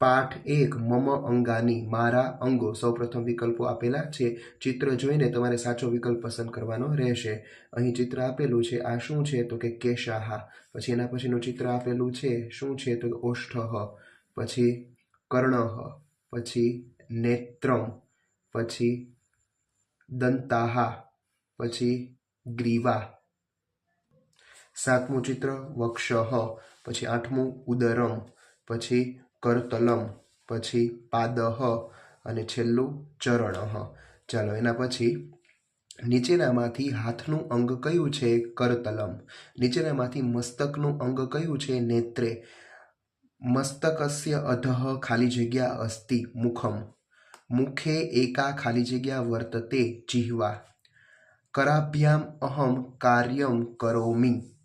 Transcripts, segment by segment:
પાઠ એક, મમ અંગાની મારા અંગો સૌપ્રથમ વિકલ્પો આપેલા છે. ચિત્ર જોઈને તમારે સાચો વિકલ્પ પસંદ કરવાનો રહેશે. અહીં ચિત્ર આપેલું છે, આ શું છે? તો કે કેશાહા. પછી એના પછીનું ચિત્ર આપેલું છે, શું છે? તો કે ઓષ્ઠ પછી કર્ણહ. પછી નેત્રમ. પછી દંતાહા. પછી ગ્રીવા. સાતમું ચિત્ર વક્ષહ. પછી આઠમું ઉદરમ. પછી કરતલમ, પછી પાદહ અને છેલ્લું ચરણઃ ચાલો એના પછી નીચેનામાંથી હાથનું અંગ કયું છે? કરતલમ. નીચેનામાંથી મસ્તકનું અંગ કયું છે? નેત્રે. મસ્તકસ્ય અધઃ ખાલી જગ્યા અસ્તિ, મુખમ. મુખે એકા ખાલી જગ્યા વર્તતે, જીહવા. કરાભ્યામ અહમ કાર્યમ કરોમિ.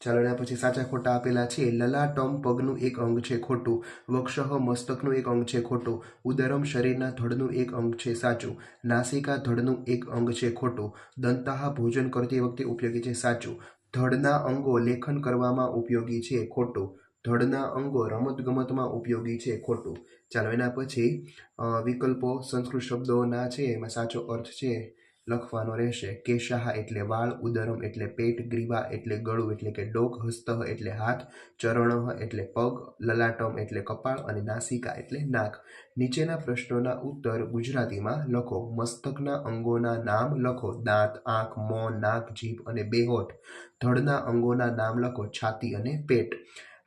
ચાલો પછી સાચા ખોટા આપેલા છે. લલાટમ પગનું એક અંગ છે ખોટું. વક્ષઃ મસ્તકનું એક અંગ છે ખોટું. ઉદરમ શરીરના ધડનું એક અંગ છે સાચું. નાસિકા ધડનું એક અંગ છે ખોટું. દંતાહ ભોજન કરતી વખતે ઉપયોગી છે સાચું. ધડના અંગો લેખન કરવામાં ઉપયોગી છે ખોટું. ધડના અંગો રમતગમતમાં ઉપયોગી છે ખોટું. ચાલો એના પછી વિકલ્પો સંસ્કૃત શબ્દોના છે, એમાં સાચો અર્થ છે. લખવાનો રહેશે. કેશાહ એટલે વાળ, ઉદરમ એટલે પેટ, ગ્રીવા એટલે ગળું એટલે કે ડોક, હસ્તઃ એટલે હાથ, ચરણઃ એટલે પગ, લલાટમ એટલે કપાળ અને નાસિકા એટલે નાક. નીચેના પ્રશ્નોના ઉત્તર ગુજરાતીમાં લખો. મસ્તકના અંગોના નામ લખો. દાંત, આંખ, મોં, નાક, જીભ અને બે હોઠ ધડના અંગોના નામ લખો. છાતી અને પેટ.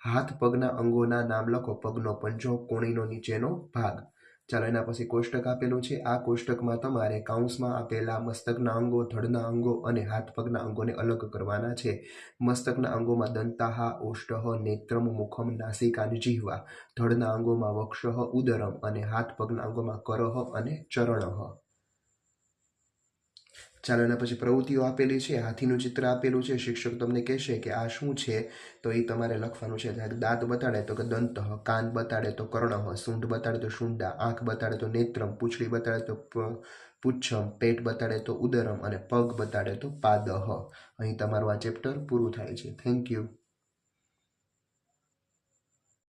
હાથ પગના અંગોના નામ લખો. પગનો પંજો, કોણીનો નીચેનો ભાગ. ચાલો એના પછી કોષ્ટક આપેલું છે. આ કોષ્ટકમાં તમારે કાઉન્સમાં આપેલા મસ્તકના અંગો, ધડના અંગો અને હાથ પગના અંગોને અલગ કરવાના છે. મસ્તકના અંગોમાં દંતાહા, ઓષ્ટહ, નેત્રમ, મુખમ, નાસિકા અને જીહવા. ધડના અંગોમાં વક્ષઃ, ઉદરમ અને હાથ પગના અંગોમાં કરહ અને ચરણઃ ચાલો એના પછી પ્રવૃત્તિઓ આપેલી છે, હાથીનું ચિત્ર આપેલું છે, શિક્ષક તમને કહેશે કે આ શું છે? તો એ તમારે લખવાનું છે દાંત બતાડે તો કે દંત, કાન બતાડે તો કર્ણ, સૂંઢ બતાડે તો શુંડા આંખ બતાડે તો નેત્રમ, પૂંછડી બતાડે તો પુચ્છમ, પેટ બતાડે તો ઉદરમ અને પગ બતાડે તો પાદહ. અહીં તમારું આ ચેપ્ટર પૂરું થાય છે. Thank you